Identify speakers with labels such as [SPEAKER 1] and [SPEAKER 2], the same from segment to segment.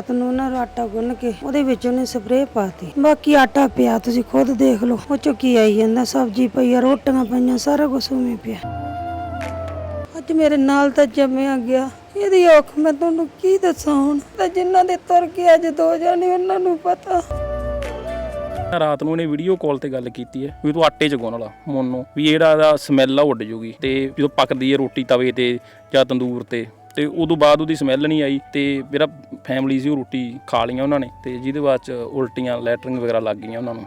[SPEAKER 1] ਰਾਤ ਨੂੰ ਨਾ ਆਟਾ ਗੁੰਨ ਕੇ ਉਹਦੇ ਵਿੱਚ ਉਹਨੇ ਸਪਰੇਅ ਪਾਤੀ। ਬਾਕੀ ਆਟਾ ਪਿਆ, ਤੁਸੀਂ ਖੁਦ ਦੇਖ ਲਓ, ਉਹ ਚੋਂ ਕੀ ਆਈ ਜਾਂਦਾ, ਸਬਜ਼ੀ ਪਈ ਆ, ਰੋਟੀਆਂ ਪਈਆਂ, ਸਾਰਾ ਕੁਝ ਉਵੇਂ ਪਿਆ। ਅੱਜ ਮੇਰੇ ਨਾਲ ਤਾਂ ਜੰਮਿਆ ਗਿਆ। ਇਹਦੀ ਔਖ ਮੈਂ ਤੁਹਾਨੂੰ ਕੀ ਦੱਸਾਂ ਹੁਣ? ਤਾਂ ਜਿਨ੍ਹਾਂ ਦੇ ਤੁਰ ਕੇ ਅੱਜ ਦੋ ਜਾਣੇ, ਉਹਨਾਂ ਨੂੰ ਪਤਾ।
[SPEAKER 2] ਰਾਤ ਨੂੰ ਇਹਨੇ ਵੀਡੀਓ ਕਾਲ ਤੇ ਗੱਲ ਕੀਤੀ ਹੈ ਵੀ ਤੂੰ ਆਟੇ ਚ ਗੁੰਨ ਲਾ ਮੋਨੋ, ਵੀ ਜਿਹੜਾ ਸਮੈਲ ਆ, ਉੱਡ ਜੂਗੀ। ਤੇ ਜਦੋਂ ਪੱਕਦੀ ਹੈ ਰੋਟੀ ਤਵੇ ਤੇ ਜਾਂ ਤੰਦੂਰ ਤੇ ਤੇ ਉਦੋਂ ਬਾਅਦ ਉਹਦੀ ਸਮੈਲ ਨਹੀਂ ਆਈ ਤੇ ਮੇਰਾ ਫੈਮਿਲੀ ਸੀ ਉਹ ਰੋਟੀ ਖਾ ਲਈਆਂ ਉਹਨਾਂ ਨੇ ਤੇ ਜਿਹਦੇ ਬਾਅਦ ਚ ਉਲਟੀਆਂ ਲੈਟਰਿੰਗ ਵਗੈਰਾ ਲੱਗ ਗਈਆਂ ਉਹਨਾਂ ਨੂੰ।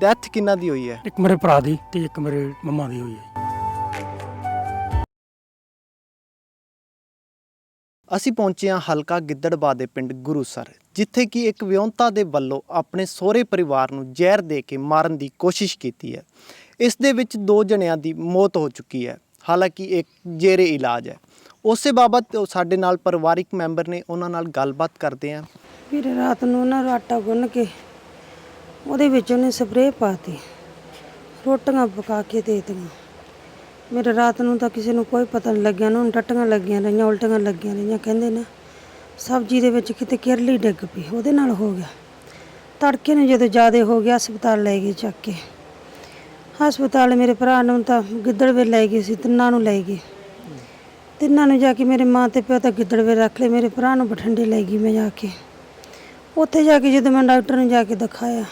[SPEAKER 3] ਡੈਥ ਕਿੰਨਾ ਦੀ ਹੋਈ ਹੈ?
[SPEAKER 4] ਇੱਕ ਮੇਰੇ ਭਰਾ ਦੀ ਤੇ ਇੱਕ ਮੇਰੇ ਮੰਮਾ ਦੀ ਹੋਈ ਹੈ
[SPEAKER 3] ਅਸੀਂ ਪਹੁੰਚੇ ਹਾਂ ਹਲਕਾ ਗਿੱਦੜਬਾ ਦੇ ਪਿੰਡ ਗੁਰੂਸਰ ਜਿੱਥੇ ਕਿ ਇੱਕ ਵਿਅੰਤਾ ਦੇ ਵੱਲੋਂ ਆਪਣੇ ਸਹੁਰੇ ਪਰਿਵਾਰ ਨੂੰ ਜ਼ਹਿਰ ਦੇ ਕੇ ਮਾਰਨ ਦੀ ਕੋਸ਼ਿਸ਼ ਕੀਤੀ ਹੈ। ਇਸ ਦੇ ਵਿੱਚ ਦੋ ਜਣਿਆਂ ਦੀ ਮੌਤ ਹੋ ਚੁੱਕੀ ਹੈ। ਹਾਲਾਂਕਿ ਇੱਕ ਜੇਰੇ ਇਲਾਜ ਹੈ। ਉਸੇ ਬਾਬਤ ਸਾਡੇ ਨਾਲ ਪਰਿਵਾਰਿਕ ਮੈਂਬਰ ਨੇ ਉਹਨਾਂ ਨਾਲ ਗੱਲਬਾਤ ਕਰਦੇ ਆ
[SPEAKER 1] ਵੀਰੇ ਰਾਤ ਨੂੰ ਨਾ ਆਟਾ ਗੁੰਨ ਕੇ ਉਹਦੇ ਵਿੱਚ ਉਹਨੇ ਸਪਰੇਅ ਪਾਤੀ। ਰੋਟੀਆਂ ਪਕਾ ਕੇ ਦੇ ਦਿੱਤੀਆਂ। ਮੇਰੇ ਰਾਤ ਨੂੰ ਤਾਂ ਕਿਸੇ ਨੂੰ ਕੋਈ ਪਤਾ ਨਹੀਂ ਲੱਗਿਆ ਨਾ ਉਹਨੂੰ ਟੱਟੀਆਂ ਲੱਗੀਆਂ ਰਹੀਆਂ, ਉਲਟੀਆਂ ਲੱਗੀਆਂ ਰਹੀਆਂ, ਕਹਿੰਦੇ ਨਾ ਸਬਜ਼ੀ ਦੇ ਵਿੱਚ ਕਿਤੇ ਕਿਰਲੀ ਡਿੱਗ ਪਈ, ਉਹਦੇ ਨਾਲ ਹੋ ਗਿਆ। ਤੜਕੇ ਨੂੰ ਜਦੋਂ ਜ਼ਿਆਦਾ ਹੋ ਗਿਆ, ਹਸਪਤਾਲ ਲੈ ਗਏ ਚੱਕ ਕੇ। ਹਸਪਤਾਲ ਮੇਰੇ ਭਰਾ ਨੂੰ ਤਾਂ ਗਿੱਦੜਵੇ ਲੈ ਗਏ ਸੀ, ਤਿੰਨਾਂ ਨੂੰ ਲੈ ਗਏ ਤਿੰਨਾਂ ਨੂੰ ਜਾ ਕੇ ਮੇਰੇ ਮਾਂ ਤੇ ਪਿਓ ਤਾਂ ਗਿੱਦੜਵੇ ਰੱਖ ਲਏ, ਮੇਰੇ ਭਰਾ ਨੂੰ ਬਠਿੰਡੇ ਲੈ ਗਈ ਮੈਂ ਜਾ ਕੇ। ਉੱਥੇ ਜਾ ਕੇ ਜਦੋਂ ਮੈਂ ਡਾਕਟਰ ਨੂੰ ਜਾ ਕੇ ਦਿਖਾਇਆ,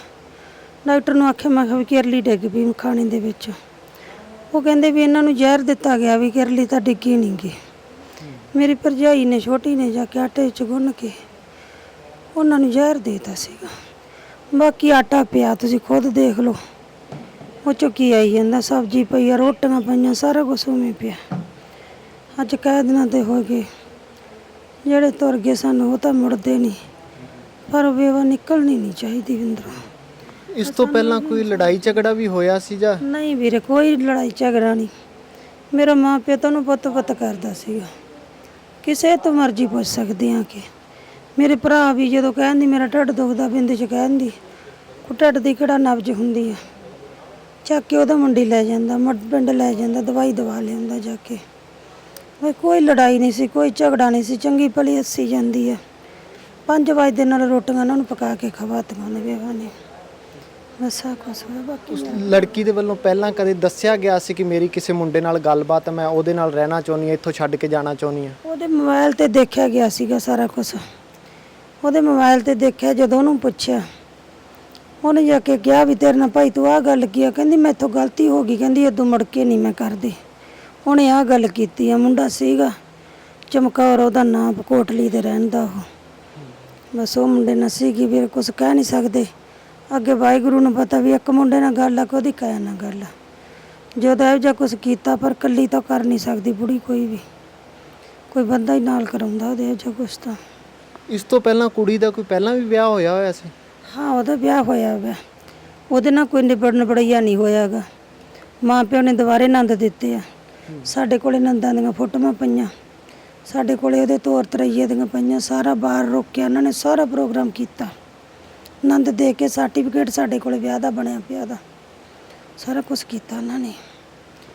[SPEAKER 1] ਡਾਕਟਰ ਨੂੰ ਆਖਿਆ, ਮੈਂ ਕਿਹਾ ਵੀ ਕਿਰਲੀ ਡਿੱਗ ਪਈ ਖਾਣੇ ਦੇ ਵਿੱਚ। ਉਹ ਕਹਿੰਦੇ ਵੀ ਇਹਨਾਂ ਨੂੰ ਜ਼ਹਿਰ ਦਿੱਤਾ ਗਿਆ ਵੀ ਕਿਰਲੀ ਤਾਂ ਡਿੱਗੀ ਨਹੀਂ ਗਈ ਮੇਰੀ ਭਰਜਾਈ ਨੇ, ਛੋਟੀ ਨੇ ਜਾ ਕੇ ਆਟੇ 'ਚ ਗੁੰਨ ਕੇ ਉਹਨਾਂ ਨੂੰ ਜ਼ਹਿਰ ਦੇਤਾ ਸੀਗਾ। ਬਾਕੀ ਆਟਾ ਪਿਆ, ਤੁਸੀਂ ਖੁਦ ਦੇਖ ਲਓ। ਉਹ ਚੋਂ ਕੀ ਆਈ ਜਾਂਦਾ ਸਬਜ਼ੀ ਪਈ ਆ ਰੋਟੀਆਂ ਪਈਆਂ ਸਾਰਾ ਕੁਝ ਉਵੇਂ ਪਿਆ। ਅੱਜ ਕਹਿ ਦਿਨਾਂ ਤੇ ਹੋ ਗਏ। ਜਿਹੜੇ ਤੁਰ ਗਏ ਸਾਨੂੰ ਉਹ ਤਾਂ ਮੁੜਦੇ ਨਹੀਂ ਪਰ ਵੇਵਾ ਨਿਕਲਣੀ ਨਹੀਂ ਚਾਹੀਦੀ ਵਿੰਦਰੋਂ
[SPEAKER 3] ਇਸ ਤੋਂ ਪਹਿਲਾਂ ਕੋਈ ਲੜਾਈ ਝਗੜਾ ਵੀ ਹੋਇਆ ਸੀ ਜਾਂ?
[SPEAKER 1] ਨਹੀਂ ਵੀਰੇ ਕੋਈ ਲੜਾਈ ਝਗੜਾ ਨਹੀਂ ਮੇਰਾ ਮਾਂ ਪਿਓ ਤੁਹਾਨੂੰ ਪੁੱਤ ਪੁੱਤ ਕਰਦਾ ਸੀਗਾ। ਕਿਸੇ ਤੋਂ ਮਰਜ਼ੀ ਪੁੱਛ ਸਕਦੇ ਆ ਕਿ। ਮੇਰੇ ਭਰਾ ਵੀ ਜਦੋਂ ਕਹਿੰਦੀ ਮੇਰਾ ਢਿੱਡ ਦੁਖਦਾ ਬਿੰਦ ਚ ਕਹਿੰਦੀ ਕੋ ਢਿੱਡ ਦੀ ਕਿਹੜਾ ਨਬਜ ਹੁੰਦੀ ਆ। ਚੱਕ ਕੇ ਉਹਦਾ ਮੰਡੀ ਲੈ ਜਾਂਦਾ ਮੱਡ ਪਿੰਡ ਲੈ ਜਾਂਦਾ ਦਵਾਈ ਦਵਾ ਲਿਆਉਂਦਾ ਜਾ ਕੇ। ਵੇ ਕੋਈ ਲੜਾਈ ਨਹੀਂ ਸੀ ਕੋਈ ਝਗੜਾ ਨਹੀਂ ਸੀ ਚੰਗੀ ਭਲੀ ਹੱਸੀ ਜਾਂਦੀ ਆ। ਪੰਜ ਵਜੇ ਦੇ ਨਾਲ ਰੋਟੀਆਂ ਉਹਨਾਂ ਨੂੰ ਪਕਾ ਕੇ ਖਵਾਤੀਆਂ ਉਹਨੇ ਵੇਵਾ ਨੇ। ਬਸ ਆ ਕੁਛ ਹੋਇਆ ਬਾਕੀ
[SPEAKER 3] ਉਸ ਲੜਕੀ ਦੇ ਵੱਲੋਂ ਪਹਿਲਾਂ ਕਦੇ ਦੱਸਿਆ ਗਿਆ ਸੀ ਕਿ ਮੇਰੀ ਕਿਸੇ ਮੁੰਡੇ ਨਾਲ ਗੱਲਬਾਤ ਹੈ ਮੈਂ ਉਹਦੇ ਨਾਲ ਰਹਿਣਾ ਚਾਹੁੰਦੀ ਹਾਂ ਇੱਥੋਂ ਛੱਡ ਕੇ ਜਾਣਾ ਚਾਹੁੰਦੀ ਹਾਂ?
[SPEAKER 1] ਉਹਦੇ ਮੋਬਾਈਲ ਤੇ ਦੇਖਿਆ ਗਿਆ ਸੀਗਾ ਸਾਰਾ ਕੁਝ ਉਹਦੇ ਮੋਬਾਈਲ ਤੇ ਦੇਖਿਆ ਜਦੋਂ ਉਹਨੂੰ ਪੁੱਛਿਆ ਉਹਨੇ ਜਾ ਕੇ ਕਿਹਾ ਵੀ ਤੇਰੇ ਨਾਲ ਭਾਈ ਤੂੰ ਆਹ ਗੱਲ ਕੀ ਆ? ਕਹਿੰਦੀ, ਮੈਥੋਂ ਗਲਤੀ ਹੋ ਗਈ। ਕਹਿੰਦੀ ਇਦੋਂ ਮੁੜ ਕੇ ਨਹੀਂ ਮੈਂ ਕਰਦੀ। ਉਹਨੇ ਆਹ ਗੱਲ ਕੀਤੀ ਆ, ਮੁੰਡਾ ਸੀਗਾ, ਚਮਕੌਰ, ਉਹਦਾ ਨਾਮ ਕੋਟਲੀ ਦੇ ਰਹਿੰਦਾ ਉਹ। ਬਸ ਉਹ ਮੁੰਡੇ ਨਾਲ ਸੀਗੀ ਵੀ ਕੁਝ ਕਹਿ ਨਹੀਂ ਸਕਦੇ। ਅੱਗੇ ਵਾਹਿਗੁਰੂ ਨੂੰ ਪਤਾ ਵੀ ਇੱਕ ਮੁੰਡੇ ਨਾਲ ਗੱਲ ਆ ਕਿ ਉਹਦੀ ਕਾਇਆ ਨਾਲ ਗੱਲ ਆ। ਜਦੋਂ ਇਹੋ ਜਿਹਾ ਕੁਝ ਕੀਤਾ, ਪਰ ਕੱਲੀ ਤਾਂ ਕਰ ਨਹੀਂ ਸਕਦੀ ਬੁੜੀ ਕੋਈ ਵੀ। ਕੋਈ ਬੰਦਾ ਹੀ ਨਾਲ ਕਰਾਉਂਦਾ ਉਹਦੇ ਇਹੋ ਜਿਹਾ ਕੁਛ ਤਾਂ।
[SPEAKER 3] ਇਸ ਤੋਂ ਪਹਿਲਾਂ ਕੁੜੀ ਦਾ ਕੋਈ ਪਹਿਲਾਂ ਵੀ ਵਿਆਹ ਹੋਇਆ ਹੋਇਆ ਸੀ?
[SPEAKER 1] ਹਾਂ, ਉਹਦਾ ਵਿਆਹ ਹੋਇਆ ਵਾ। ਉਹਦੇ ਨਾਲ ਕੋਈ ਨਿਬੜਨ ਬੜਈਆ ਨਹੀਂ ਹੋਇਆਗਾ ਮਾਂ ਪਿਓ ਨੇ ਦੁਬਾਰੇ ਨੰਦ ਦਿੱਤੇ ਆ। ਸਾਡੇ ਕੋਲੇ ਨੰਦਾਂ ਦੀਆਂ ਫੋਟੋਆਂ ਪਈਆਂ। ਸਾਡੇ ਕੋਲੇ ਉਹਦੇ ਤੋਰ ਤਰਈਏ ਦੀਆਂ ਪਈਆਂ। ਸਾਰਾ ਬਾਹਰ ਰੋਕਿਆ ਉਹਨਾਂ ਨੇ ਸਾਰਾ ਪ੍ਰੋਗਰਾਮ ਕੀਤਾ। ਨੰਦ ਦੇ ਕੇ ਸਰਟੀਫਿਕੇਟ ਸਾਡੇ ਕੋਲੇ ਵਿਆਹ ਦਾ ਬਣਿਆ ਪਿਆ ਦਾ ਸਾਰਾ ਕੁਝ ਕੀਤਾ ਉਹਨਾਂ ਨੇ।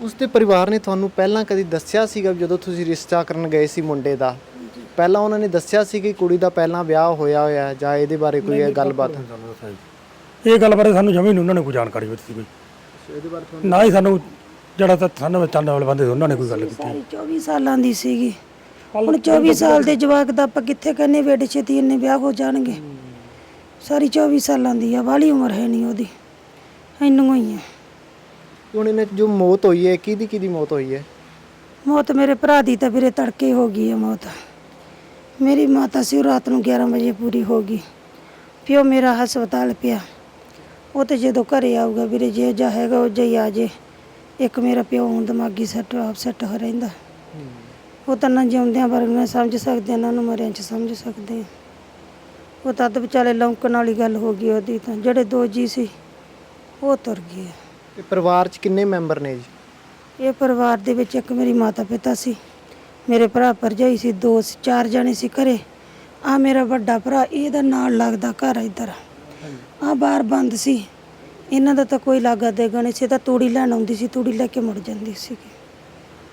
[SPEAKER 3] ਉਸ ਦੇ ਪਰਿਵਾਰ ਨੇ ਤੁਹਾਨੂੰ ਪਹਿਲਾਂ ਕਦੀ ਦੱਸਿਆ ਸੀਗਾ ਵੀ ਜਦੋਂ ਤੁਸੀਂ ਰਿਸ਼ਤਾ ਕਰਨ ਗਏ ਸੀ ਮੁੰਡੇ ਦਾ? ਪਹਿਲਾਂ ਉਹਨਾਂ ਨੇ ਦੱਸਿਆ ਸੀ ਕਿ ਕੁੜੀ ਦਾ ਪਹਿਲਾਂ ਵਿਆਹ ਹੋਇਆ ਹੋਇਆ ਹੈ ਜਾਂ ਇਹਦੇ ਬਾਰੇ ਕੋਈ ਇਹ ਗੱਲਬਾਤ?
[SPEAKER 4] ਇਹ ਗੱਲ ਬਾਰੇ ਸਾਨੂੰ ਜਮੀ ਨਹੀਂ ਉਹਨਾਂ ਨੇ ਕੋਈ ਜਾਣਕਾਰੀ ਦਿੱਤੀ ਕੋਈ। ਨਾ ਹੀ ਸਾਨੂੰ ਜਿਹੜਾ ਤਾਂ ਸਾਨੂੰ ਚੰਦ ਵਾਲੇ ਬੰਦੇ ਉਹਨਾਂ ਨੇ ਕੋਈ ਗੱਲ ਕੀਤੀ
[SPEAKER 1] ਸਾਰੀ 24 ਸਾਲਾਂ ਦੀ ਸੀਗੀ। ਹੁਣ 24 ਸਾਲ ਦੇ ਜਵਾਕ ਦਾ ਆਪਾਂ ਕਿੱਥੇ ਕਹਿੰਨੇ ਵੇੜੇ ਛੇਤੀ ਇੰਨੇ ਵਿਆਹ ਹੋ ਜਾਣਗੇ। ਸਾਰੀ 24 ਸਾਲਾਂ ਦੀ ਆ ਵਾਲੀ ਉਮਰ ਹੈ ਨਹੀਂ ਉਹਦੀ। ਇੰਨੂੰ ਹੀ ਆ।
[SPEAKER 3] ਹੁਣ ਇਹਨੇ ਜੋ ਮੌਤ ਹੋਈ ਹੈ ਕਿਹਦੀ ਕਿਹਦੀ ਮੌਤ ਹੋਈ ਹੈ?
[SPEAKER 1] ਮੌਤ ਮੇਰੇ ਭਰਾ ਦੀ ਤਾਂ ਵੀਰੇ ਤੜਕੇ ਹੋ ਗਈ ਹੈ ਮੌਤ। ਮੇਰੀ ਮਾਤਾ ਸੀ ਉਹ ਰਾਤ ਨੂੰ 11 ਵਜੇ ਪੂਰੀ ਹੋ ਗਈ। ਪਿਓ ਮੇਰਾ ਹਸਪਤਾਲ ਪਿਆ। ਉਹ ਤੇ ਜਦੋਂ ਘਰੇ ਆਊਗਾ ਵੀਰੇ ਜੇ ਜਾ ਹੈਗਾ ਉਹ ਹੀ ਆ ਜੇ। ਇੱਕ ਮੇਰਾ ਪਿਓ ਹੁਣ ਦਿਮਾਗੀ ਸੈੱਟ ਆਪ ਸੈੱਟ ਹੋ ਰਹਿੰਦਾ। ਉਹ ਤਾਂ ਨਾ ਜਿਉਂਦਿਆਂ ਵਰਗੀਆਂ ਸਮਝ ਸਕਦੇ ਨਾ ਨੂੰ ਮਰਿਆਂ ਚ ਸਮਝ ਸਕਦੇ। ਆ। ਉਹ ਤਾਂ ਅੱਧ ਵਿਚਾਲੇ ਲੌਂਕਣ ਵਾਲੀ ਗੱਲ ਹੋ ਗਈ ਉਹਦੀ ਤਾਂ ਜਿਹੜੇ ਦੋ ਜੀ ਸੀ ਉਹ ਤੁਰ ਗਏ।
[SPEAKER 3] ਤੇ ਪਰਿਵਾਰ 'ਚ ਕਿੰਨੇ ਮੈਂਬਰ ਨੇ ਜੀ?
[SPEAKER 1] ਇਹ ਪਰਿਵਾਰ ਦੇ ਵਿੱਚ ਇੱਕ ਮੇਰੀ ਮਾਤਾ ਪਿਤਾ ਸੀ। ਮੇਰੇ ਭਰਾ ਭਰਜਾਈ ਸੀ ਦੋ ਸੀ ਚਾਰ ਜਣੇ ਸੀ ਘਰੇ। ਆ ਮੇਰਾ ਵੱਡਾ ਭਰਾ ਇਹਦਾ ਨਾਲ ਲੱਗਦਾ ਘਰ ਆ ਇੱਧਰ। ਆ ਬਾਹਰ ਬੰਦ ਸੀ। ਇਹਨਾਂ ਦਾ ਤਾਂ ਕੋਈ ਲਾਗਾ ਦੇਗਾ ਨਹੀਂ ਸੀ ਇਹ ਤਾਂ ਤੂੜੀ ਲੈਣ ਆਉਂਦੀ ਸੀ ਤੂੜੀ ਲੈ ਕੇ ਮੁੜ ਜਾਂਦੀ ਸੀ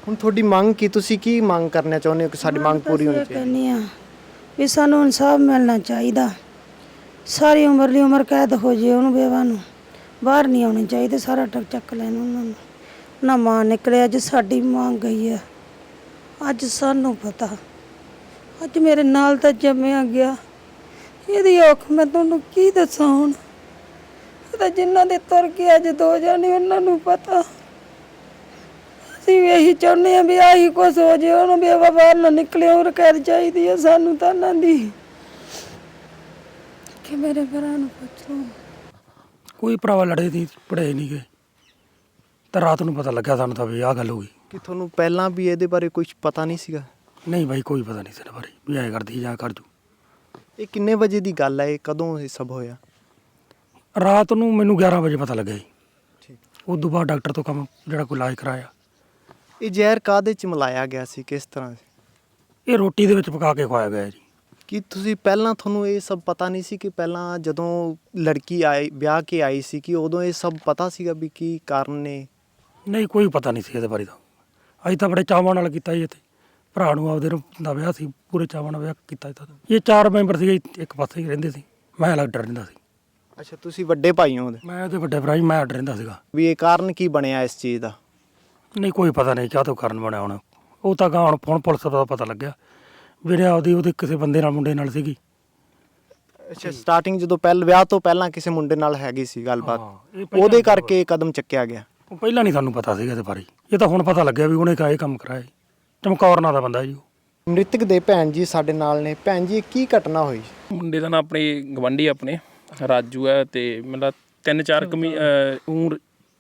[SPEAKER 3] ਹੁਣ ਤੁਹਾਡੀ ਮੰਗ ਕੀ ਤੁਸੀਂ ਕੀ ਮੰਗ ਕਰਨਾ ਚਾਹੁੰਦੇ ਹੋ ਕਿ ਸਾਡੀ ਮੰਗ ਪੂਰੀ ਹੋਣੀ ਚਾਹੀਦੀ
[SPEAKER 1] ਕਹਿੰਨੀ ਆ ਵੀ ਸਾਨੂੰ ਇਨਸਾਫ ਮਿਲਣਾ ਚਾਹੀਦਾ। ਸਾਰੀ ਉਮਰ ਲਈ ਉਮਰ ਕੈਦ ਹੋ ਜੇ ਉਹਨੂੰ ਬੇਵਾ ਨੂੰ। ਬਾਹਰ ਨਹੀਂ ਆਉਣੀ ਚਾਹੀਦੀ ਸਾਰਾ ਟੱਕ ਚੱਕ ਲੈਣ ਉਹਨਾਂ ਨੂੰ। ਨਾ ਮਾਂ ਨਿਕਲੇ ਅੱਜ ਸਾਡੀ ਮਾਂ ਗਈ ਹੈ ਅੱਜ ਸਾਨੂੰ ਪਤਾ। ਅੱਜ ਮੇਰੇ ਨਾਲ ਤਾਂ ਜੰਮਿਆ ਗਿਆ। ਇਹਦੀ ਔਖ ਮੈਂ ਤੁਹਾਨੂੰ ਕੀ ਦੱਸਾਂ ਹੁਣ? ਤਾਂ ਜਿਨ੍ਹਾਂ ਦੇ ਤੁਰ ਕੇ ਅੱਜ ਦੋ ਜਾਣੇ ਉਹਨਾਂ ਨੂੰ ਪਤਾ। ਅਸੀਂ ਵੀ ਇਹੀ ਚਾਹੁੰਦੇ ਆ ਵੀ ਆਹੀ ਕੁਛ ਹੋ ਜੇ, ਉਹਨੂੰ ਬੇਵਾ ਬਾਹਰ ਨਾ ਨਿਕਲੇ, ਹੋਰ ਕਰ ਚਾਹੀਦੀ ਹੈ ਸਾਨੂੰ ਤਾਂ ਉਹਨਾਂ ਦੀ। ਕਿ ਮੇਰੇ ਭਰਾ ਨੂੰ ਪੁੱਛ ਲਓ
[SPEAKER 4] ਕੋਈ ਭਰਾਵਾ ਲੜੇ ਸੀ ਪੜੇ ਨਹੀਂ ਗਏ। ਤਾਂ ਰਾਤ ਨੂੰ ਪਤਾ ਲੱਗਿਆ ਸਾਨੂੰ ਤਾਂ ਵੀ ਆਹ ਗੱਲ ਹੋ ਗਈ।
[SPEAKER 3] ਕਿ ਤੁਹਾਨੂੰ ਪਹਿਲਾਂ ਵੀ ਇਹਦੇ ਬਾਰੇ ਕੁਝ ਪਤਾ ਨਹੀਂ ਸੀਗਾ?
[SPEAKER 4] ਨਹੀਂ ਬਾਈ ਕੋਈ ਪਤਾ ਨਹੀਂ ਸੀ ਬਾਰੇ। ਵੀ ਐ ਕਰਦੀ ਜਾਂ ਕਰ ਜੂ।
[SPEAKER 3] ਇਹ ਕਿੰਨੇ ਵਜੇ ਦੀ ਗੱਲ ਹੈ ਇਹ ਕਦੋਂ ਇਹ ਸਭ ਹੋਇਆ?
[SPEAKER 4] ਰਾਤ ਨੂੰ ਮੈਨੂੰ 11 ਵਜੇ ਪਤਾ ਲੱਗਿਆ ਜੀ।
[SPEAKER 3] ਠੀਕ।
[SPEAKER 4] ਉਸ ਤੋਂ ਬਾਅਦ ਡਾਕਟਰ ਤੋਂ ਕੰਮ ਜਿਹੜਾ ਕੋਈ ਇਲਾਜ ਕਰਾਇਆ।
[SPEAKER 3] ਇਹ ਜ਼ਹਿਰ ਕਾਦੇ ਚ ਮਿਲਾਇਆ ਗਿਆ ਸੀ? ਕਿਸ ਤਰ੍ਹਾਂ
[SPEAKER 4] ਇਹ ਰੋਟੀ ਦੇ ਵਿੱਚ ਪਕਾ ਕੇ ਖਵਾਇਆ ਗਿਆ ਜੀ।
[SPEAKER 3] ਕੀ ਤੁਸੀਂ ਪਹਿਲਾਂ ਤੁਹਾਨੂੰ ਇਹ ਸਭ ਪਤਾ ਨਹੀਂ ਸੀ ਕਿ ਪਹਿਲਾਂ ਜਦੋਂ ਲੜਕੀ ਆਈ ਵਿਆਹ ਕੇ ਆਈ ਸੀ ਕਿ ਉਦੋਂ ਇਹ ਸਭ ਪਤਾ ਸੀਗਾ ਵੀ ਕੀ ਕਾਰਨ ਨੇ?
[SPEAKER 4] ਨਹੀਂ ਕੋਈ ਪਤਾ ਨਹੀਂ ਸੀ ਇਹਦੇ ਬਾਰੇ ਤਾਂ। ਅਸੀਂ ਤਾਂ ਬੜੇ ਚਾਵਾਂ ਨਾਲ ਕੀਤਾ ਜੀ ਇੱਥੇ। ਭਰਾ ਨੂੰ ਆਪਦੇ ਨੂੰ ਦਾ ਵਿਆਹ ਸੀ ਪੂਰੇ ਚਾਵਾਂ ਨਾਲ ਵਿਆਹ ਕੀਤਾ ਇੱਥੇ। ਇਹ ਚਾਰ ਮੈਂਬਰ ਜੀ, ਇੱਕ ਪਾਸੇ ਹੀ ਰਹਿੰਦੇ ਸੀ। ਮੈਂ ਅਲੱਗ ਰਹਿੰਦਾ ਸੀ।
[SPEAKER 3] ਅੱਛਾ ਤੁਸੀਂ ਵੱਡੇ ਭਾਈ ਹੋ ਉਹਦੇ?
[SPEAKER 4] ਮੈਂ ਉਹਦੇ ਵੱਡੇ ਭਰਾ ਜੀ ਮੈਂ ਅੱਡ ਰਹਿੰਦਾ ਸੀਗਾ।
[SPEAKER 3] ਵੀ ਇਹ ਕਾਰਨ ਕੀ ਬਣਿਆ ਇਸ ਚੀਜ਼ ਦਾ?
[SPEAKER 4] ਨਹੀਂ ਕੋਈ ਪਤਾ ਨਹੀਂ ਚਾਹ ਤੋਂ ਕਾਰਨ ਬਣਿਆ ਹੁਣ। ਉਹ ਤਾਂ ਗਾਂ ਹੁਣ ਫੋਨ ਪੁਲਿਸ ਦਾ ਪਤਾ ਲੱਗਿਆ। ਵੀਰੇ ਆਪਦੀ ਉਹਦੇ ਕਿਸੇ ਬੰਦੇ ਨਾਲ ਮੁੰਡੇ ਨਾਲ ਸੀਗੀ।
[SPEAKER 3] ਅੱਛਾ ਸਟਾਰਟਿੰਗ ਜਦੋਂ ਪਹਿਲ ਵਿਆਹ ਤੋਂ ਪਹਿਲਾਂ ਕਿਸੇ ਮੁੰਡੇ ਨਾਲ ਹੈਗੀ ਸੀ ਗੱਲਬਾਤ?
[SPEAKER 4] ਹਾਂ, ਇਹ ਪਹਿਲਾਂ
[SPEAKER 3] ਉਹਦੇ ਕਰਕੇ ਇਹ ਕਦਮ ਚੱਕਿਆ ਗਿਆ?
[SPEAKER 4] ਉਹ ਪਹਿਲਾਂ ਨਹੀਂ ਸਾਨੂੰ ਪਤਾ ਸੀਗਾ ਇਹਦੇ ਬਾਰੇ। ਇਹ ਤਾਂ ਹੁਣ ਪਤਾ ਲੱਗਿਆ ਵੀ ਉਹਨੇ ਕਾ ਇਹ ਕੰਮ ਕਰਾਇਆ ਜੀ। ਚਮਕੌਰ ਨਾਂ ਦਾ ਬੰਦਾ ਜੀ ਉਹ।
[SPEAKER 3] ਮ੍ਰਿਤਕ ਦੇ ਭੈਣ ਜੀ ਸਾਡੇ ਨਾਲ ਨੇ। ਭੈਣ ਜੀ ਇਹ ਕੀ ਘਟਨਾ ਹੋਈ?
[SPEAKER 2] ਮੁੰਡੇ ਦਾ ਨਾਂ ਆਪਣੇ ਗਵੰਡੀ ਆਪਣੇ ਰਾਜੂ ਹੈ ਤੇ ਮੇਰਾ ਤਿੰਨ ਚਾਰ ਕਮੀ ਉਹ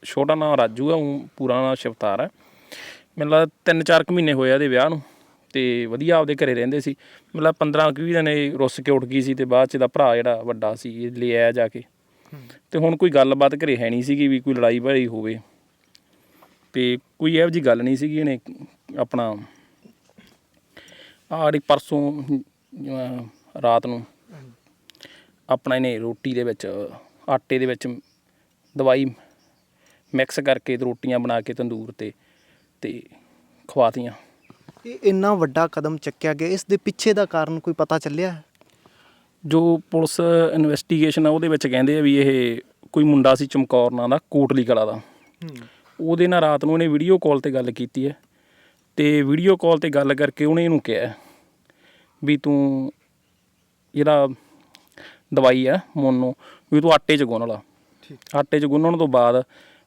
[SPEAKER 2] ਛੋਟਾ ਨਾਂ ਰਾਜੂ ਹੈ ਉਹ ਪੂਰਾ ਨਾਂ ਸ਼ਿਵਤਾਰ ਹੈ ਲੱਗਦਾ ਤਿੰਨ ਚਾਰ ਕੁ ਮਹੀਨੇ ਹੋਏ ਆ ਇਹਦੇ ਵਿਆਹ ਨੂੰ ਤੇ ਵਧੀਆ ਆਪਦੇ ਘਰੇ ਰਹਿੰਦੇ ਸੀ। ਮਤਲਬ 15 ਕੁ ਵੀਹ ਦਿਨ ਇਹ ਰੁੱਸ ਕੇ ਉੱਠ ਗਈ ਸੀ ਤੇ ਬਾਅਦ ਚ ਦਾ ਭਰਾ ਜਿਹੜਾ ਵੱਡਾ ਸੀ ਇਹ ਲੈ ਆਇਆ ਜਾ ਕੇ। ਤੇ ਹੁਣ ਕੋਈ ਗੱਲਬਾਤ ਘਰੇ ਹੈ ਨਹੀਂ ਸੀਗੀ ਵੀ ਕੋਈ ਲੜਾਈ ਭਾਈ ਹੋਵੇ। ਤੇ ਕੋਈ ਇਹੋ ਜੀ ਗੱਲ ਨਹੀਂ ਸੀਗੀ ਇਹਨੇ ਆਪਣਾ ਆੜੀ ਪਰਸੋਂ ਰਾਤ ਨੂੰ ਆਪਣਾ ਇਹਨੇ ਰੋਟੀ ਦੇ ਵਿੱਚ ਆਟੇ ਦੇ ਵਿੱਚ ਦਵਾਈ ਮਿਕਸ ਕਰਕੇ ਰੋਟੀਆਂ ਬਣਾ ਕੇ ਤੰਦੂਰ ਤੇ ਤੇ ਖਵਾਤੀਆਂ।
[SPEAKER 3] ਇਹ ਇੰਨਾ ਵੱਡਾ ਕਦਮ ਚੱਕਿਆ ਗਿਆ ਇਸ ਦੇ ਪਿੱਛੇ ਦਾ ਕਾਰਨ ਕੋਈ ਪਤਾ ਚੱਲਿਆ?
[SPEAKER 2] ਜੋ ਪੁਲਿਸ ਇਨਵੈਸਟੀਗੇਸ਼ਨ ਆ ਉਹਦੇ ਵਿੱਚ ਕਹਿੰਦੇ ਆ ਵੀ ਇਹ ਕੋਈ ਮੁੰਡਾ ਸੀ ਚਮਕੌਰ ਨਾਂ ਦਾ ਕੋਟਲੀ ਕਲਾ ਦਾ। ਉਹਦੇ ਨਾਲ ਰਾਤ ਨੂੰ ਇਹਨੇ ਵੀਡੀਓ ਕਾਲ ਤੇ ਗੱਲ ਕੀਤੀ ਹੈ ਤੇ ਵੀਡੀਓ ਕਾਲ ਤੇ ਗੱਲ ਕਰਕੇ ਉਹਨੇ ਇਹਨੂੰ ਕਿਹਾ ਵੀ ਤੂੰ ਜਿਹੜਾ ਦਵਾਈ ਆ ਮੋਨੋ ਵੀ ਤੂੰ ਆਟੇ 'ਚ ਗੁੰਨ ਲਾ। ਆਟੇ 'ਚ ਗੁੰਨਣ ਤੋਂ ਬਾਅਦ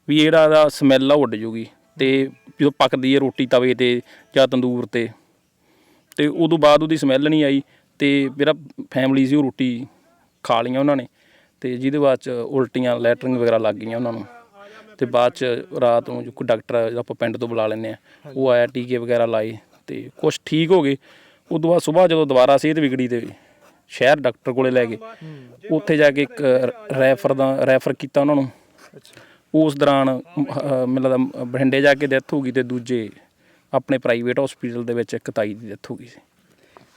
[SPEAKER 2] ਵੀ ਜਿਹੜਾ ਦਾ ਸਮੈਲ ਆ ਉੱਡ ਜੂਗੀ ਤੇ ਜਦੋਂ ਪੱਕਦੀ ਹੈ ਰੋਟੀ ਤਵੇ ਤੇ ਜਾਂ ਤੰਦੂਰ ਤੇ ਤੇ ਉਦੋਂ ਬਾਅਦ ਉਹਦੀ ਸਮੈਲ ਨਹੀਂ ਆਈ ਤੇ ਜਿਹੜਾ ਫੈਮਿਲੀ ਸੀ ਉਹ ਰੋਟੀ ਖਾ ਲਈਆਂ ਉਹਨਾਂ ਨੇ ਤੇ ਜਿਹਦੇ ਬਾਅਦ ਚ ਉਲਟੀਆਂ ਲੈਟਰਿੰਗ ਵਗੈਰਾ ਲੱਗ ਗਈਆਂ ਉਹਨਾਂ ਨੂੰ। ਤੇ ਬਾਅਦ ਚ ਰਾਤ ਨੂੰ ਜੋ ਕੋਈ ਡਾਕਟਰ ਜਿਹੜਾ ਆਪਾਂ ਪਿੰਡ ਤੋਂ ਬੁਲਾ ਲੈਂਦੇ ਆ ਉਹ ਆਇਆ ਟੀਕੇ ਵਗੈਰਾ ਲਾਏ ਤੇ ਕੁਝ ਠੀਕ ਹੋ ਗਏ। ਉਦੋਂ ਬਾਅਦ ਸਵੇਰ ਜਦੋਂ ਦੁਬਾਰਾ ਸਿਹਤ ਵਿਗੜੀ ਤੇ ਸ਼ਹਿਰ ਡਾਕਟਰ ਕੋਲੇ ਲੈ ਗਏ। ਉੱਥੇ ਜਾ ਕੇ ਇੱਕ ਰੈਫਰ ਦਾ ਰੈਫਰ ਕੀਤਾ ਉਹਨਾਂ ਨੂੰ। ਉਸ ਦੌਰਾਨ ਅਹ, ਮੈਨੂੰ ਲੱਗਦਾ ਬਠਿੰਡੇ ਜਾ ਕੇ ਡੈਥ ਹੋ ਗਈ ਤੇ ਦੂਜੇ ਆਪਣੇ ਪ੍ਰਾਈਵੇਟ ਹਸਪੀਟਲ ਦੇ ਵਿੱਚ ਇੱਕ ਤਾਈ ਦੀ ਡੈਥ ਹੋ ਗਈ ਸੀ।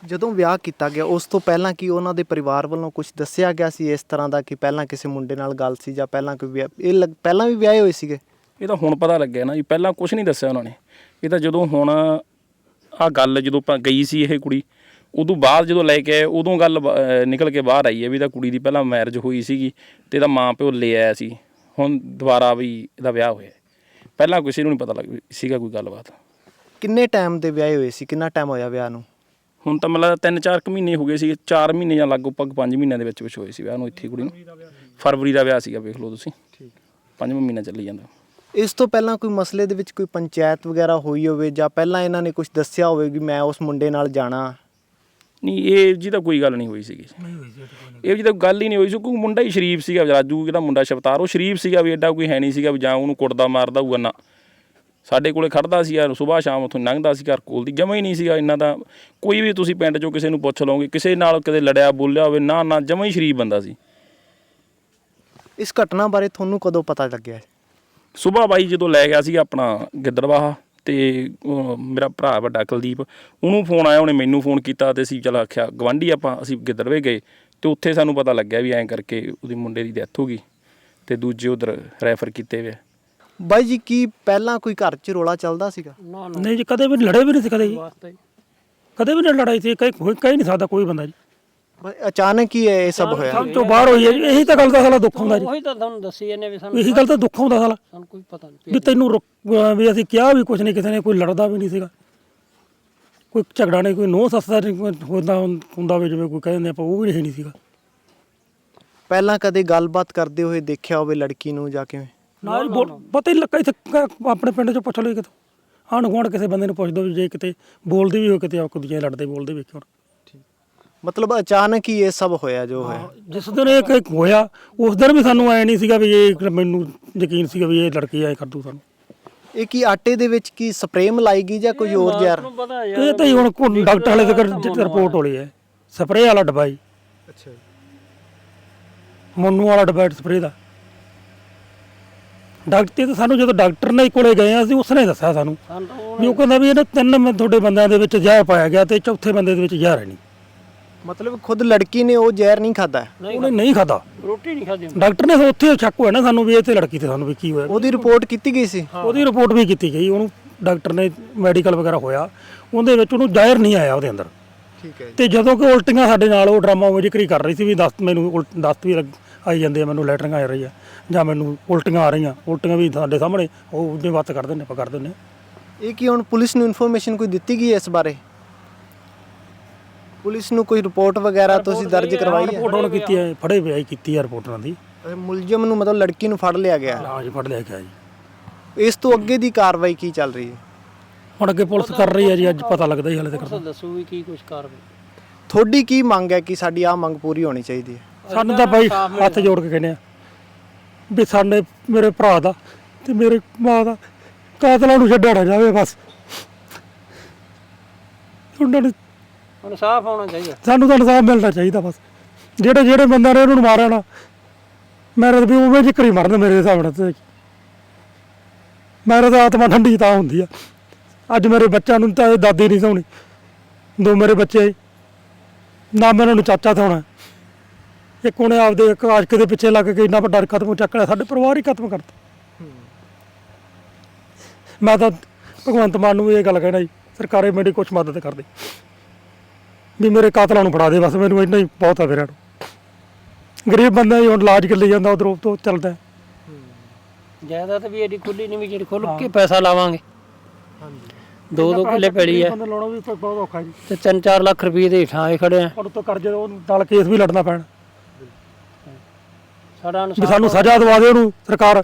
[SPEAKER 3] ਜਦੋਂ ਵਿਆਹ ਕੀਤਾ ਗਿਆ ਉਸ ਤੋਂ ਪਹਿਲਾਂ ਕੀ ਉਹਨਾਂ ਦੇ ਪਰਿਵਾਰ ਵੱਲੋਂ ਕੁਝ ਦੱਸਿਆ ਗਿਆ ਸੀ ਇਸ ਤਰ੍ਹਾਂ ਦਾ ਕਿ ਪਹਿਲਾਂ ਕਿਸੇ ਮੁੰਡੇ ਨਾਲ ਗੱਲ ਸੀ ਜਾਂ ਪਹਿਲਾਂ ਕੋਈ ਵਿਆਹ ਇਹ ਲੱਗ- ਪਹਿਲਾਂ ਵੀ ਵਿਆਹੇ ਹੋਏ ਸੀਗੇ?
[SPEAKER 2] ਇਹ ਤਾਂ ਹੁਣ ਪਤਾ ਲੱਗਿਆ ਨਾ ਜੀ ਪਹਿਲਾਂ ਕੁਝ ਨਹੀਂ ਦੱਸਿਆ ਉਹਨਾਂ ਨੇ। ਇਹ ਤਾਂ ਜਦੋਂ ਹੁਣ ਆ ਗੱਲ ਜਦੋਂ ਆਪਾਂ ਗਈ ਸੀ ਇਹ ਕੁੜੀ ਉਦੋਂ ਬਾਅਦ ਜਦੋਂ ਲੈ ਕੇ ਆਏ ਉਦੋਂ ਗੱਲ ਬ- ਅਹ ਨਿਕਲ ਕੇ ਬਾਹਰ ਆਈ ਹੈ ਵੀ ਤਾਂ ਕੁੜੀ ਦੀ ਪਹਿਲਾਂ ਮੈਰਿਜ ਹੋਈ ਸੀਗੀ ਤੇ ਇਹਦਾ ਮਾਂ ਪਿਓ ਲੈ ਆਇਆ ਸੀ। ਹੁਣ ਦੁਬਾਰਾ ਵੀ ਇਹਦਾ ਵਿਆਹ ਹੋਇਆ ਹੈ। ਪਹਿਲਾਂ ਕਿਸੇ ਨੂੰ ਨਹੀਂ ਪਤਾ ਲੱਗ ਸੀਗਾ ਕੋਈ ਗੱਲਬਾਤ।
[SPEAKER 3] ਕਿੰਨੇ ਟਾਈਮ ਦੇ ਵਿਆਹੇ ਹੋਏ ਸੀ? ਕਿੰਨਾ ਟਾਈਮ ਹੋਇਆ ਵਿਆਹ ਨੂੰ?
[SPEAKER 2] ਹੁਣ ਤਾਂ ਮਤਲਬ ਤਿੰਨ ਚਾਰ ਕੁ ਮਹੀਨੇ ਹੋ ਗਏ ਸੀ 4 ਮਹੀਨੇ ਜਾਂ ਲਗਭਗ 5 ਮਹੀਨਿਆਂ ਦੇ ਵਿੱਚ ਵਿੱਚ ਹੋਏ ਸੀ ਵਿਆਹ ਨੂੰ ਇੱਥੇ ਕੁੜੀ ਨੂੰ। ਫਰਵਰੀ ਦਾ ਵਿਆਹ ਸੀਗਾ ਵੇਖ ਲਓ ਤੁਸੀਂ। ਠੀਕ ਪੰਜਵਾਂ ਮਹੀਨਾ ਚੱਲੀ ਜਾਂਦਾ।
[SPEAKER 3] ਇਸ ਤੋਂ ਪਹਿਲਾਂ ਕੋਈ ਮਸਲੇ ਦੇ ਵਿੱਚ ਕੋਈ ਪੰਚਾਇਤ ਵਗੈਰਾ ਹੋਈ ਹੋਵੇ ਜਾਂ ਪਹਿਲਾਂ ਇਹਨਾਂ ਨੇ ਕੁਝ ਦੱਸਿਆ ਹੋਵੇ ਕਿ ਮੈਂ ਉਸ ਮੁੰਡੇ ਨਾਲ ਜਾਣਾ?
[SPEAKER 2] ਨਹੀਂ ਇਹ ਜੀ ਤਾਂ ਕੋਈ ਗੱਲ ਨਹੀਂ ਹੋਈ ਸੀਗੀ। ਇਹ ਜੀ ਤਾਂ ਗੱਲ ਹੀ ਨਹੀਂ ਹੋਈ ਸੀ ਕੋਈ ਮੁੰਡਾ ਹੀ ਸ਼ਰੀਫ ਸੀਗਾ ਰਾਜੂ ਜਿਹੜਾ ਮੁੰਡਾ ਸ਼ਵਤਾਰ ਉਹ ਸ਼ਰੀਫ ਸੀਗਾ ਵੀ ਐਡਾ ਕੋਈ ਹੈ ਨਹੀਂ ਸੀਗਾ ਵੀ ਜਾਂ ਉਹਨੂੰ ਕੁੱਟਦਾ ਮਾਰਦਾ ਹੋਊਗਾ ਨਾ। ਸਾਡੇ ਕੋਲੇ ਖੜਦਾ ਸੀ ਯਾਰ ਸਵੇਰ ਸ਼ਾਮ ਉੱਥੋਂ ਲੰਘਦਾ ਸੀ ਘਰ ਕੋਲ ਦੀ ਜਮਾ ਹੀ ਨਹੀਂ ਸੀਗਾ ਇੰਨਾ ਤਾਂ। ਕੋਈ ਵੀ ਤੁਸੀਂ ਪਿੰਡ 'ਚੋਂ ਕਿਸੇ ਨੂੰ ਪੁੱਛ ਲਓਗੇ ਕਿਸੇ ਨਾਲ ਕਦੇ ਲੜਿਆ ਬੋਲਿਆ ਹੋਵੇ ਨਾ ਨਾ ਜਮਾ ਹੀ ਸ਼ਰੀਫ ਬੰਦਾ ਸੀ।
[SPEAKER 3] ਇਸ ਘਟਨਾ ਬਾਰੇ ਤੁਹਾਨੂੰ ਕਦੋਂ ਪਤਾ ਲੱਗਿਆ?
[SPEAKER 2] ਸਵੇਰ ਬਾਈ ਜਦੋਂ ਲੈ ਗਿਆ ਸੀ ਆਪਣਾ ਗਿੱਦੜਵਾਹਾ ਤੇ ਮੇਰਾ ਭਰਾ ਵੱਡਾ ਕੁਲਦੀਪ ਉਹਨੂੰ ਫੋਨ ਆਇਆ ਉਹਨੇ ਮੈਨੂੰ ਫੋਨ ਕੀਤਾ ਤੇ ਅਸੀਂ ਚਲ ਆਖਿਆ ਗਵਾਂਢੀ ਆਪਾਂ ਅਸੀਂ ਗਿੱਦੜਵੇ ਗਏ। ਤੇ ਉੱਥੇ ਸਾਨੂੰ ਪਤਾ ਲੱਗਿਆ ਵੀ ਐਂ ਕਰਕੇ ਉਹਦੀ ਮੁੰਡੇ ਦੀ ਡੈਥ ਹੋ ਗਈ ਤੇ ਦੂਜੇ ਉਧਰ ਰੈਫਰ ਕੀਤੇ ਵੇ
[SPEAKER 3] ਬਾਈ ਜੀ ਕੀ ਪਹਿਲਾਂ ਕੋਈ ਘਰ 'ਚ ਰੋਲਾ ਚੱਲਦਾ ਸੀਗਾ?
[SPEAKER 4] ਨਹੀਂ ਜੀ ਕਦੇ ਵੀ ਲੜੇ ਵੀ ਨਹੀਂ ਸੀ ਕਦੇ ਜੀ। ਕਦੇ ਵੀ ਨਹੀਂ ਲੜਾਈ ਸੀ ਕਈ ਕੋਈ ਕਹਿ ਨਹੀਂ ਸਕਦਾ ਕੋਈ ਬੰਦਾ ਜੀ।
[SPEAKER 3] ਅਚਾਨਕ ਹੀ ਇਹ ਸਭ ਹੋਇਆ?
[SPEAKER 4] ਸਭ ਤੋਂ ਬਾਹਰ ਹੋਈ ਹੈ ਜੀ। ਇਹੀ ਤਾਂ ਗੱਲ ਦਾ ਸਾਲਾ ਦੁੱਖ ਹੁੰਦਾ ਜੀ।
[SPEAKER 5] ਉਹੀ ਤਾਂ ਤੁਹਾਨੂੰ ਦੱਸੀ ਇਹਨੇ ਵੀ ਸਾਨੂੰ
[SPEAKER 4] ਇਹੀ ਗੱਲ ਤਾਂ ਦੁੱਖ ਹੁੰਦਾ ਸਾਲਾ।
[SPEAKER 5] ਸਾਨੂੰ ਕੋਈ ਪਤਾ ਨਹੀਂ
[SPEAKER 4] ਵੀ ਤੈਨੂੰ ਰੁਕ- ਅਹ ਵੀ ਅਸੀਂ ਕਿਹਾ ਵੀ ਕੁਝ ਨਹੀਂ ਕਿਸੇ ਨੇ ਕੋਈ ਲੜਦਾ ਵੀ ਨਹੀਂ ਸੀਗਾ। ਕੋਈ ਝਗੜਾ ਨਹੀਂ ਕੋਈ ਨੋ ਸੱਸ ਦਾ ਨਹੀਂ ਕੋਈ ਹੁੰਦਾ ਹੁੰਦਾ ਵੀ ਜਿਵੇਂ ਕੋਈ ਕਹਿੰਦੇ ਆਪਾਂ ਉਹ ਵੀ ਨਹੀਂ ਸੀਗਾ।
[SPEAKER 3] ਪਹਿਲਾਂ ਕਦੇ ਗੱਲਬਾਤ ਕਰਦੇ ਹੋਏ ਦੇਖਿਆ ਹੋਵੇ ਲੜਕੀ ਨੂੰ ਜਾਂ ਕਿਵੇਂ?
[SPEAKER 4] ਨਾ ਜੀ ਬੋਲ- ਪਤਾ ਹੀ ਲੱਗਾ ਇੱਥੇ ਕ- ਆਪਣੇ ਪਿੰਡ ਚੋਂ ਪੁੱਛ ਲਓ ਕਿਤੋਂ। ਆਂਢ ਗੁਆਂਢ ਕਿਸੇ ਬੰਦੇ ਨੂੰ ਪੁੱਛ ਦੋ ਜੇ ਕਿਤੇ ਬੋਲਦੀ ਵੀ ਹੋ ਕਿਤੇ ਆਪ ਦੂਜੇ ਲੜਦੇ ਬੋਲਦੇ ਵੇਖਿਓ
[SPEAKER 3] ਮਤਲਬ ਅਚਾਨਕ ਹੀ ਇਹ ਸਭ ਹੋਇਆ ਜੋ ਹੋਇਆ?
[SPEAKER 4] ਜਿਸ ਦਿਨ ਇਹ ਕ- ਹੋਇਆ ਉਸ ਦਿਨ ਵੀ ਸਾਨੂੰ ਐ ਨਹੀਂ ਸੀਗਾ ਵੀ ਇਹ ਮੈਨੂੰ ਯਕੀਨ ਸੀਗਾ ਵੀ ਇਹ ਲੜਕੀ ਐ ਕਰ ਦੂ ਸਾਨੂੰ।
[SPEAKER 3] ਇਹ ਕੀ ਆਟੇ ਦੇ ਵਿੱਚ ਕੀ ਸਪਰੇਅ ਮਲਾਈ ਗਈ ਜਾਂ ਕੋਈ ਹੋਰ ਜ਼ਹਿਰ
[SPEAKER 5] ਪਤਾ ਹੈ
[SPEAKER 4] ਇਹ ਤਾਂ ਹੀ ਹੁਣ ਕੋ- ਡਾਕਟਰ ਵਾਲੇ ਤੱਕ ਰਿਪੋਰਟ ਹੋਣੀ ਹੈ। ਸਪਰੇਅ ਵਾਲਾ ਡੱਬਾ ਜੀ।
[SPEAKER 3] ਅੱਛਾ
[SPEAKER 4] ਮੋਨੂ ਵਾਲਾ ਡੱਬਾ ਸਪਰੇਅ ਦਾ। ਡਾਕਟਰ ਤੇ ਸਾਨੂੰ ਜਦੋਂ ਡਾਕਟਰ ਨੇ ਕੋਲੇ ਗਏ ਆ ਅਸੀਂ ਉਸਨੇ ਦੱਸਿਆ ਸਾਨੂੰ ਵੀ ਉਹ ਕਹਿੰਦਾ ਵੀ ਇਹਨਾਂ ਤਿੰਨ ਮੈਂ ਤੁਹਾਡੇ ਬੰਦਿਆਂ ਦੇ ਵਿੱਚ ਜ਼ਹਿਰ ਪਾਇਆ ਗਿਆ ਤੇ ਚੌਥੇ ਬੰਦੇ ਦੇ ਵਿੱਚ ਜ਼ਹਿਰ ਨਹੀਂ।
[SPEAKER 3] ਮਤਲਬ ਖੁਦ ਲੜਕੀ ਨੇ ਉਹ ਜ਼ਹਿਰ ਨਹੀਂ ਖਾਦਾ
[SPEAKER 4] ਉਹਨੇ ਨਹੀਂ ਖਾਦਾ
[SPEAKER 5] ਰੋਟੀ ਨਹੀਂ ਖਾਦੀ
[SPEAKER 4] ਡਾਕਟਰ ਨੇ ਉੱਥੇ ਸ਼ੱਕ ਹੋਇਆ ਨਾ ਸਾਨੂੰ ਵੀ ਇਹ ਤੇ ਲੜਕੀ ਤੇ ਸਾਨੂੰ ਵੀ ਕੀ ਹੋਇਆ।
[SPEAKER 3] ਉਹਦੀ ਰਿਪੋਰਟ ਕੀਤੀ ਗਈ ਸੀ?
[SPEAKER 4] ਉਹਦੀ ਰਿਪੋਰਟ ਵੀ ਕੀਤੀ ਗਈ ਉਹਨੂੰ ਡਾਕਟਰ ਨੇ ਮੈਡੀਕਲ ਵਗੈਰਾ ਹੋਇਆ ਉਹਦੇ ਵਿੱਚ ਉਹਨੂੰ ਜ਼ਾਹਿਰ ਨਹੀਂ ਆਇਆ ਉਹਦੇ ਅੰਦਰ।
[SPEAKER 3] ਠੀਕ ਹੈ
[SPEAKER 4] ਤੇ ਜਦੋਂ ਕਿ ਉਲਟੀਆਂ ਸਾਡੇ ਨਾਲ ਉਹ ਡਰਾਮਾ ਉਹ ਜ਼ਿਕਰੀ ਕਰ ਰਹੀ ਸੀ ਵੀ ਦਸਤ ਮੈਨੂੰ ਉਲ- ਦਸਤ ਵੀ ਲੱਗ- ਆਈ ਜਾਂਦੇ ਆ ਮੈਨੂੰ ਲੈਟਰਿੰਗ ਆ ਰਹੀ ਆ ਜਾਂ ਮੈਨੂੰ ਉਲਟੀਆਂ ਆ ਰਹੀਆਂ ਉਲਟੀਆਂ ਵੀ ਸਾਡੇ ਸਾਹਮਣੇ ਉਹ ਜਿਵੇਂ ਬਾਤ ਕਰ ਦਿੰਦੇ ਆਪਾਂ ਕਰ ਦਿੰਦੇ ਹਾਂ।
[SPEAKER 3] ਇਹ ਕੀ ਹੁਣ ਪੁਲਿਸ ਨੂੰ ਇਨਫੋਰਮੇਸ਼ਨ ਕੋਈ ਦਿੱਤੀ ਗਈ ਹੈ ਇਸ ਬਾਰੇ? ਪੁਲਿਸ ਨੂੰ ਕੋਈ ਰਿਪੋਰਟ ਵਗੈਰਾ ਤੁਸੀਂ ਦਰਜ ਕਰਵਾਈ ਹੈ?
[SPEAKER 4] ਰਿਪੋਰਟ ਹੁਣ ਕੀਤੀ ਹੈ ਫੜੇ ਵਿਆਹੀ ਕੀਤੀ ਹੈ ਰਿਪੋਰਟਰਾਂ ਦੀ।
[SPEAKER 3] ਇਹ ਮੁਲਜ਼ਮ ਨੂੰ ਮਤਲਬ ਲੜਕੀ ਨੂੰ ਫੜ ਲਿਆ ਗਿਆ।
[SPEAKER 4] ਹਾਂ ਜੀ ਫੜ ਲਿਆ ਗਿਆ ਜੀ।
[SPEAKER 3] ਇਸ ਤੋਂ ਅੱਗੇ ਦੀ ਕਾਰਵਾਈ ਕੀ ਚੱਲ ਰਹੀ ਹੈ?
[SPEAKER 4] ਹੁਣ ਅੱਗੇ ਪੁਲਿਸ ਕਰ ਰਹੀ ਹੈ ਜੀ ਅੱਜ ਪਤਾ ਲੱਗਦਾ ਹੀ ਹਲੇ ਤੱਕ
[SPEAKER 5] ਦੱਸੂ ਵੀ ਕੀ ਕੁਛ ਕਰ
[SPEAKER 3] ਤੁਹਾਡੀ ਕੀ ਮੰਗ ਹੈ ਕਿ ਸਾਡੀ ਆ ਮੰਗ ਪੂਰੀ ਹੋਣੀ ਚਾਹੀਦੀ ਹੈ?
[SPEAKER 4] ਸਾਨੂੰ ਤਾਂ ਬਾਈ ਹੱਥ ਜੋੜ ਕੇ ਕਹਿੰਦੇ ਆ ਵੀ ਸਾਡੇ ਮੇਰੇ ਭਰਾ ਦਾ ਤੇ ਮੇਰੇ ਮਾਂ ਦਾ ਕਾਤਲਾਂ ਨੂੰ ਛੱਡਿਆ ਨਾ ਜਾਵੇ ਬਸ। ਉਹਨਾਂ ਨੂੰ
[SPEAKER 5] ਹੁਣ ਸਾਫ਼ ਹੋਣਾ ਚਾਹੀਦਾ।
[SPEAKER 4] ਸਾਨੂੰ ਤਾਂ ਇਨਸਾਫ ਮਿਲਣਾ ਚਾਹੀਦਾ ਬਸ। ਜਿਹੜੇ ਜਿਹੜੇ ਬੰਦਿਆਂ ਨੇ ਉਹਨਾਂ ਨੂੰ ਮਾਰਿਆ ਨਾ ਮੇਰੇ ਤਾਂ ਵੀ ਉਵੇਂ ਜ਼ਿਕਰ ਹੀ ਮਰਨ ਮੇਰੇ ਹਿਸਾਬ ਨਾਲ ਤੇ। ਮੇਰੇ ਤਾਂ ਆਤਮਾ ਠੰਡੀ ਤਾਂ ਹੁੰਦੀ ਆ। ਅੱਜ ਮੇਰੇ ਬੱਚਿਆਂ ਨੂੰ ਤਾਂ ਦਾਦੀ ਨਹੀਂ ਸੋਣੀ ਦੋ ਮੇਰੇ ਬੱਚੇ ਨਾ ਮੈਂ ਉਹਨਾਂ ਨੂੰ ਚਾਚਾ ਥਾਉਣਾ ਇੱਕ ਉਹਨੇ ਆਪਦੇ ਇੱਕ ਆਸ਼ਕ ਦੇ ਪਿੱਛੇ ਲੱਗ ਕੇ ਇੰਨਾ ਵੱਡਾ ਕਦਮ ਚੱਕ ਲਿਆ ਸਾਡੇ ਪਰਿਵਾਰ ਹੀ ਖਤਮ ਕਰਤਾ। ਮੈਂ ਤਾਂ ਭਗਵੰਤ ਮਾਨ ਨੂੰ ਇਹ ਗੱਲ ਕਹਿਣਾ ਜੀ ਸਰਕਾਰੇ ਮੇਰੀ ਕੁਛ ਮਦਦ ਕਰ ਦੇ। ਵੀ ਮੇਰੇ ਕਾਤਲਾਂ ਨੂੰ ਫੜਾ ਦੇ ਬਸ ਮੈਨੂੰ ਇੰਨਾ ਹੀ ਬਹੁਤ ਆ ਫਿਰ ਗਰੀਬ ਬੰਦਾ ਹੀ ਹੁਣ ਇਲਾਜ ਕਿੱਲੇ ਜਾਂਦਾ ਉਧਰੋਂ ਤੋਂ ਚੱਲਦਾ।
[SPEAKER 5] ਜਾਇਦਾਦ ਵੀ ਇਹਦੀ ਖੁੱਲੀ ਨਹੀਂ ਵੀ ਜਿਹੜੀ ਖੁੱਲ ਕੇ ਪੈਸਾ ਲਾਵਾਂਗੇ। ਦੋ ਦੋ ਕਿੱਲੇ ਪੈੜੀ ਹੈ।
[SPEAKER 4] ਬੰਦਾ ਲਾਉਣਾ ਵੀ ਤਾਂ ਬਹੁਤ ਔਖਾ ਜੀ।
[SPEAKER 5] ਤੇ 3-4 ਲੱਖ ਰੁਪਏ ਦੇ ਹੇਠਾਂ ਆਏ ਖੜੇ ਆ।
[SPEAKER 4] ਔਰ ਤੋਂ ਕਰਜ਼ੇ ਉਹ ਨਾਲ ਕੇਸ ਵੀ ਲੜਨਾ ਪੈਣਾ।
[SPEAKER 5] ਸਾਡਾ
[SPEAKER 4] ਵੀ
[SPEAKER 5] ਅਨੁਸਾਰ
[SPEAKER 4] ਸਾਨੂੰ ਸਜ਼ਾ ਦਵਾ ਦੇ ਉਹਨੂੰ ਸਰਕਾਰ।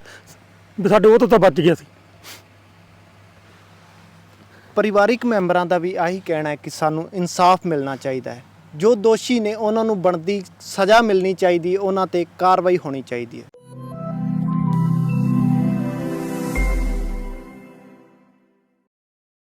[SPEAKER 4] ਵੀ ਸਾਡੇ ਉਹ ਤੋਂ ਤਾਂ ਬਚ ਗਿਆ ਸੀ
[SPEAKER 3] ਪਰਿਵਾਰਿਕ ਮੈਂਬਰਾਂ ਦਾ ਵੀ ਆਹੀ ਕਹਿਣਾ ਹੈ ਕਿ ਸਾਨੂੰ ਇਨਸਾਫ ਮਿਲਣਾ ਚਾਹੀਦਾ ਹੈ। ਜੋ ਦੋਸ਼ੀ ਨੇ ਉਹਨਾਂ ਨੂੰ ਬਣਦੀ ਸਜ਼ਾ ਮਿਲਣੀ ਚਾਹੀਦੀ ਹੈ ਉਹਨਾਂ ਤੇ ਕਾਰਵਾਈ ਹੋਣੀ ਚਾਹੀਦੀ ਹੈ।